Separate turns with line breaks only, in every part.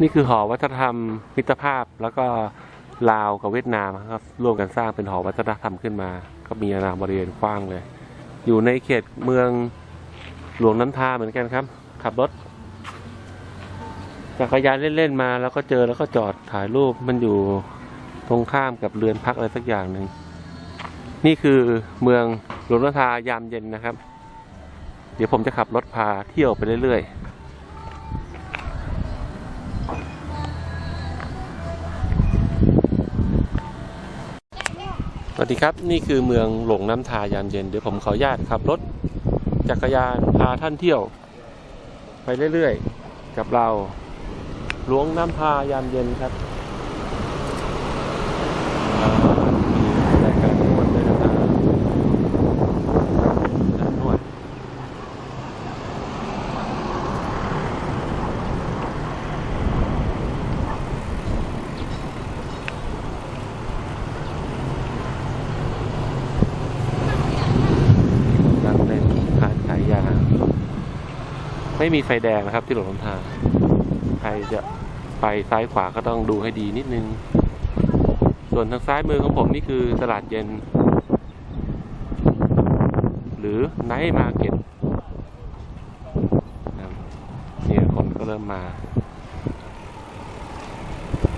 นี่คือหอวัฒนธรรมมิตรภาพแล้วก็ลาวกับเวียดนามครับร่วมกันสร้างเป็นหอวัฒนธรรมขึ้นมา ก็มีอาณาบริเวณกว้างเลย อยู่ในเขตเมืองหลวงน้ำทาเหมือนกันครับ ขับรถจักรยานเล่นๆมาแล้วก็เจอแล้วก็จอดถ่ายรูปมันอยู่ตรงข้ามกับเรือนพักอะไรสักอย่างหนึ่งนี่คือเมืองหลวงน้ำทายามเย็นนะครับ เดี๋ยวผมจะขับรถพาเที่ยวไปเรื่อยๆ สวัสดีครับ นี่คือเมืองหลงน้ำทายามเย็น เดี๋ยวผมขออนุญาตขับรถจักรยานพาท่านเที่ยว ไปเรื่อยๆ กับเราหลวงน้ำทายามเย็นครับอ่ามีรายการนวดเลยนะครับการนวดนั่งเล่นร้านขายยา ไม่มีไฟแดงนะครับที่หลวงน้ำทาง ใครจะไปซ้ายขวาก็ต้องดูให้ดีนิดนึง ส่วนทางซ้ายมือของผมนี่คือตลาดเย็น หรือไนท์มาร์เก็ตเนี่ยคนก็เริ่มมา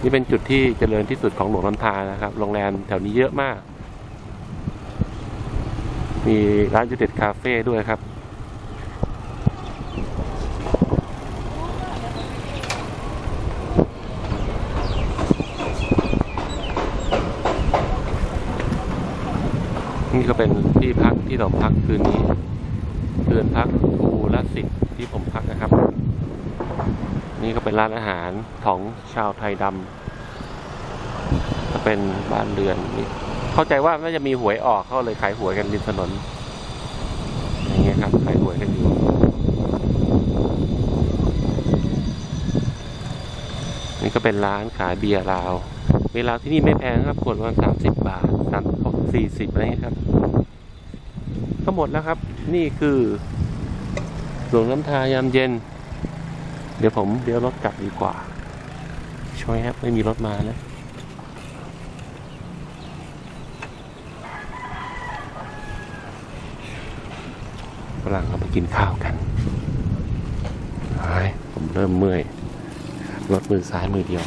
นี่เป็นจุดที่เจริญที่สุดของหลวงน้ำทานะครับ โรงแรมแถวนี้เยอะมาก มีร้านยูเด็ดคาเฟ่ด้วยครับ นี่ก็เป็นที่พักที่เราพักคืนนี้เรือนพักภูละสิทธิ์ที่ผมพักนะครับ นี่ก็เป็นร้านอาหารของชาวไทยดำก็เป็นบ้านเรือนนี่เข้าใจว่าน่าจะมีหวยออกเขาเลยขายหวยกันริมถนนอย่างเงี้ยครับขายหวยกันอยู่นี่ก็เป็นร้านขายเบียร์ลาว เวลาที่นี่ไม่แพงครับขวดประสามสิบบาทสาม สี่สิบอะไรเงี้ยครับ ก็หมดแล้วครับ นี่คือหลวงน้ำทายามเย็น เดี๋ยวผมเดี๋ยวรถกลับดีกว่า ช่วยครับไม่มีรถมานะฝรั่งเขาไปกินข้าวกันเฮ้ยผมเริ่มเมื่อยรถมือซ้ายมือเดียว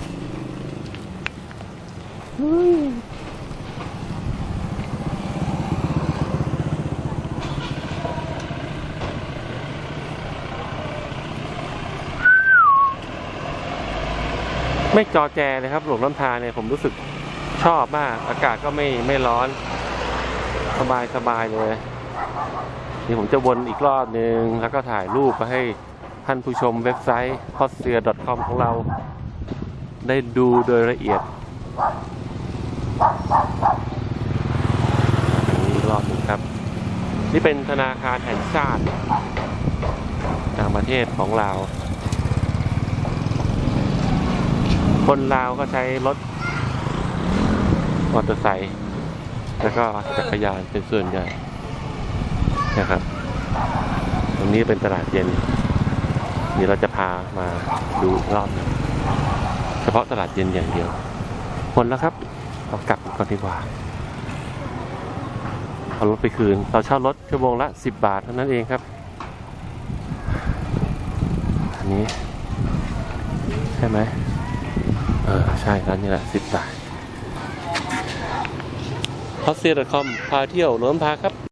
ไม่จอแจเลยครับ หลวงน้ำทาเนี่ยผมรู้สึกชอบมาก อากาศก็ไม่ไม่ร้อน สบายสบายเลยนี่ผมจะวนอีกรอบหนึ่งแล้วก็ถ่ายรูปไปให้ท่านผู้ชมเว็บไซต์ h o t s e a c o m ของเรา ได้ดูโดยละเอียดอันนี้รอบหนึ่งครับ นี่เป็นธนาคารแห่งชาติ ต่างประเทศของเราว คนลาวก็ใช้รถมอเตอร์ไซค์แล้วก็จักรยานเป็นส่วนใหญ่นะครับตรงนี้เป็นตลาดเย็นนี่เราจะพามาดูรอบหนึงเฉพาะตลาดเย็นอย่างเดียวหมดแล้วครับเรากลับก่อนดีกว่าเอารถไปคืน เราเช่ารถชั่วโมงละสิบบาทเท่านั้นเองครับ อันนี้ ใช่ไหม ออใช่ร้านนี้แหละสิบบาท h o t s e a c o m พาเที่ยวหลวงพาครับ